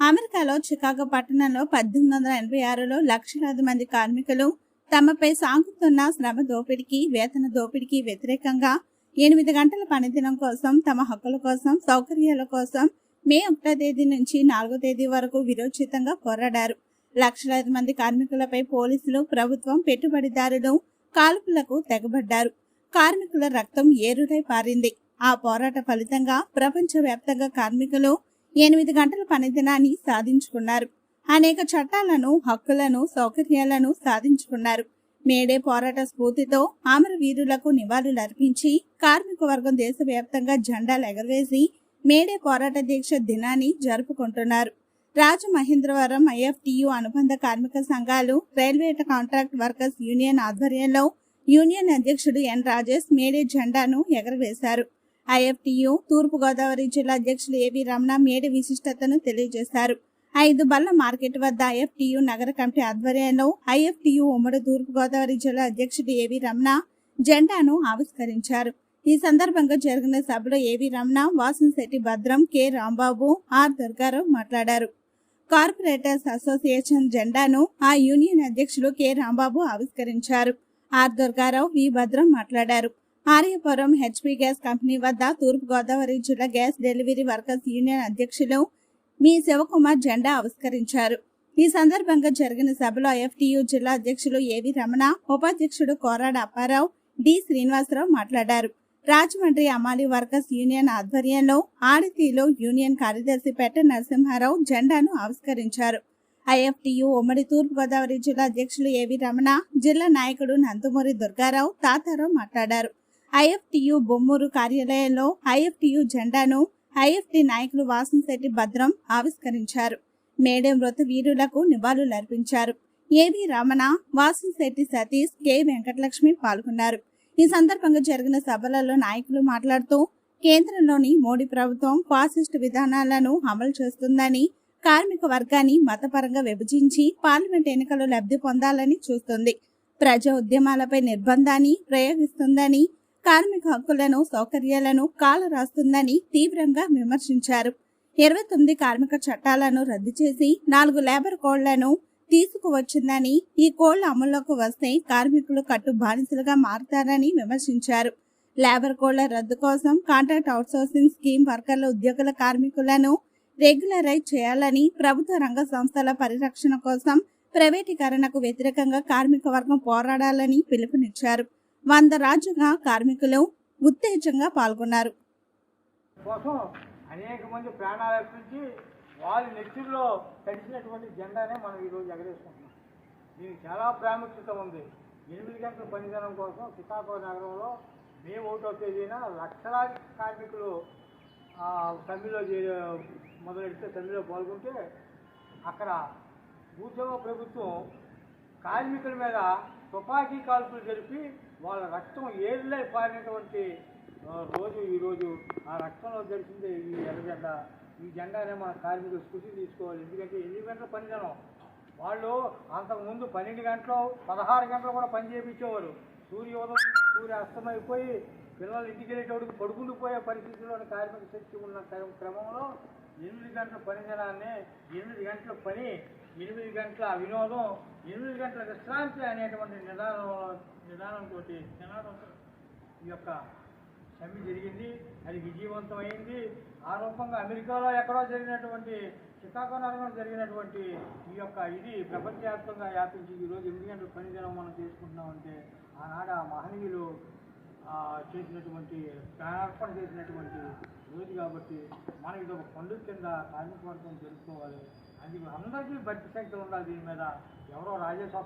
అమెరికాలో చికాగో పట్టణంలో పద్దెనిమిది వందల ఎనభై ఆరులో లక్షలాది మంది కార్మికులు తమపై సాగుతున్న శ్రమ దోపిడీకి వేతన దోపిడీకి వ్యతిరేకంగా ఎనిమిది గంటల పనిదినం కోసం తమ హక్కుల కోసం సౌకర్యాల కోసం మే ఒకటో తేదీ నుంచి నాలుగో తేదీ వరకు విరోచితంగా పోరాడారు. లక్షలాది మంది కార్మికులపై పోలీసులు ప్రభుత్వం పెట్టుబడిదారులు కాల్పులకు తెగబడ్డారు. కార్మికుల రక్తం ఏరుడై పారింది. ఆ పోరాట ఫలితంగా ప్రపంచవ్యాప్తంగా కార్మికులు ఎనిమిది గంటల పనిదినాన్ని సాధించుకున్నారు. అనేక చట్టాలను హక్కులను సౌకర్యాలను సాధించుకున్నారు. మేడే పోరాట స్ఫూర్తితో అమరవీరులకు నివాళులర్పించి కార్మిక వర్గం దేశవ్యాప్తంగా జెండాలు ఎగరవేసి మేడే పోరాట దీక్ష దినాన్ని జరుపుకుంటున్నారు. రాజమహేంద్రవరం ఐఎఫ్టియు అనుబంధ కార్మిక సంఘాలు రైల్వే కాంట్రాక్ట్ వర్కర్స్ యూనియన్ ఆధ్వర్యంలో యూనియన్ అధ్యక్షుడు ఎన్ రాజేష్ మేడే జెండాను ఎగరవేశారు. ఐఎఫ్టియు తూర్పు గోదావరి జిల్లా అధ్యక్షులు ఏవి రమణ మేడి విశిష్టతను తెలియజేశారు. ఐదు బల్ల మార్కెట్ వద్ద ఐఎఫ్టియు నగర కమిటీ ఆధ్వర్యంలో ఐఎఫ్టియు ఉమ్మడి తూర్పు గోదావరి జిల్లా అధ్యక్షుడు ఏవి రమణ జెండాను ఆవిష్కరించారు. ఈ సందర్భంగా జరిగిన సభలో ఏవి రమణ వాసంశెట్టి భద్రం కె. రాంబాబు ఆర్. దుర్గారావు మాట్లాడారు. కార్పొరేటర్స్ అసోసియేషన్ జెండాను ఆ యూనియన్ అధ్యక్షులు కె. రాంబాబు ఆవిష్కరించారు. ఆర్. దుర్గారావు వి. భద్రం మాట్లాడారు. ఆర్యపురం హెచ్పి గ్యాస్ కంపెనీ వద్ద తూర్పు గోదావరి జిల్లా గ్యాస్ డెలివరీ వర్కర్స్ యూనియన్ అధ్యక్షులు మీ శివకుమార్ జెండా ఆవిష్కరించారు. ఈ సందర్భంగా జరిగిన సభలో ఎఫ్టియు జిల్లా అధ్యక్షులు ఏవి రమణ ఉపాధ్యక్షుడు కోరాడ అప్పారావు డి శ్రీనివాసరావు మాట్లాడారు. రాజమండ్రి అమాలి వర్కర్స్ యూనియన్ ఆధ్వర్యంలో ఆడితీలో యూనియన్ కార్యదర్శి పెట్ట నరసింహారావు జెండాను ఆవిష్కరించారు. ఐఎఫ్టియు ఉమ్మడి తూర్పు గోదావరి జిల్లా అధ్యక్షులు ఏవి రమణ జిల్లా నాయకుడు నందమూరి దుర్గారావు తాతారావు మాట్లాడారు. ఐఎఫ్టియు బొమ్మూరు కార్యాలయంలో ఐఎఫ్టియు జెండాను ఐఎఫ్టి నాయకులు వాసంశెట్టి భద్రం ఆవిష్కరించారు. మేడే మృత వీరులకు నివాళులర్పించారు. A V Ramana Vasamsetti Satish K. Venkatalakshmi పాల్గొన్నారు. ఈ సందర్భంగా జరిగిన సభలలో నాయకులు మాట్లాడుతూ కేంద్రంలోని మోడీ ప్రభుత్వం ఫాసిస్ట్ విధానాలను అమలు చేస్తుందని కార్మిక వర్గాన్ని మతపరంగా విభజించి పార్లమెంట్ ఎన్నికలు లబ్ధి పొందాలని చూస్తుంది. ప్రజా ఉద్యమాలపై నిర్బంధాన్ని ప్రయోగిస్తుందని కార్మిక హక్కులను సౌకర్యాలను కాల రాస్తుందని తీవ్రంగా విమర్శించారు. ఇరవై తొమ్మిది కార్మిక చట్టాలను రద్దు చేసి నాలుగు లేబర్ కోడ్లను తీసుకువచ్చిందని ఈ కోళ్ళు అమల్లోకి వస్తే కార్మికులు కట్టు బానిసలుగా మారతారని విమర్శించారు. లేబర్ కోళ్ళ రద్దు కోసం కాంట్రాక్ట్ అవుట్సోర్సింగ్ స్కీమ్ వర్కర్ల ఉద్యోగుల కార్మికులను రెగ్యులరైజ్ చేయాలని ప్రభుత్వ రంగ సంస్థల పరిరక్షణ కోసం ప్రైవేటీకరణకు వ్యతిరేకంగా కార్మిక వర్గం పోరాడాలని పిలుపునిచ్చారు. వంద రాజుగా కార్మికులు ఉత్తేజంగా పాల్గొన్నారు. కోసం అనేక మంది ప్రాణాలు అర్పించి వాళ్ళ నెత్తుల్లో తడిసినటువంటి జెండానే మనం ఈరోజు ఎగరేసుకుంటున్నాం. దీనికి చాలా ప్రాముఖ్యత ఉంది. ఎనిమిది గంటల పనిదినం కోసం చికాగో నగరంలో మే ఒకటో తేదీన లక్షలాది కార్మికులు తమిళలో చేరే మొదలెడితే సమ్మెలో పాల్గొంటే అక్కడ భూసేవ ప్రభుత్వం కార్మికుల మీద తుపాకీ కాల్పులు జరిపి వాళ్ళ రక్తం ఏళ్ళై పారినటువంటి రోజు ఈరోజు ఆ రక్తంలో జరిసిందే ఈ ఎర్రజెండా ఈ జెండానే మన కార్మికులు స్ఫూర్తి తీసుకోవాలి. ఎందుకంటే ఎనిమిది పని పనిదినం వాళ్ళు అంతకుముందు పన్నెండు గంటలు పదహారు గంటలు కూడా పని చేయించేవారు సూర్యోదయం సూర్య అస్తమైపోయి పిల్లలు ఇంటికి వెళ్ళేటోడికి పడుకుండిపోయే పరిస్థితిలో కార్మిక శక్తి ఉన్న క్రమ- క్రమంలో ఎనిమిది గంటల పని జనాన్ని ఎనిమిది గంటల పని ఎనిమిది గంటల వినోదం ఎనిమిది గంటల విశ్రాంతి అనేటువంటి నిదానం నిదానంతో నినాదంతో ఈ యొక్క సమ్మె జరిగింది. అది విజయవంతమైంది. ఆ రూపంగా అమెరికాలో ఎక్కడో జరిగినటువంటి చికాగో నగరంలో జరిగినటువంటి ఈ యొక్క ఇది ప్రపంచవ్యాప్తంగా వ్యాపించి ఈరోజు ఎనిమిది గంటల పని దినం మనం చేసుకుంటున్నామంటే ఆనాడు ఆ మహనీయులు చేసినటువంటి ప్రాణార్పణ చేసినటువంటి రోజు కాబట్టి మనం ఇది ఒక పండుగ కింద కార్మిక వర్గం జరుపుకోవాలి. అది అందరికీ భక్తి శక్తి ఉండాలి. దీని మీద ఎవరో రాజేశ్వర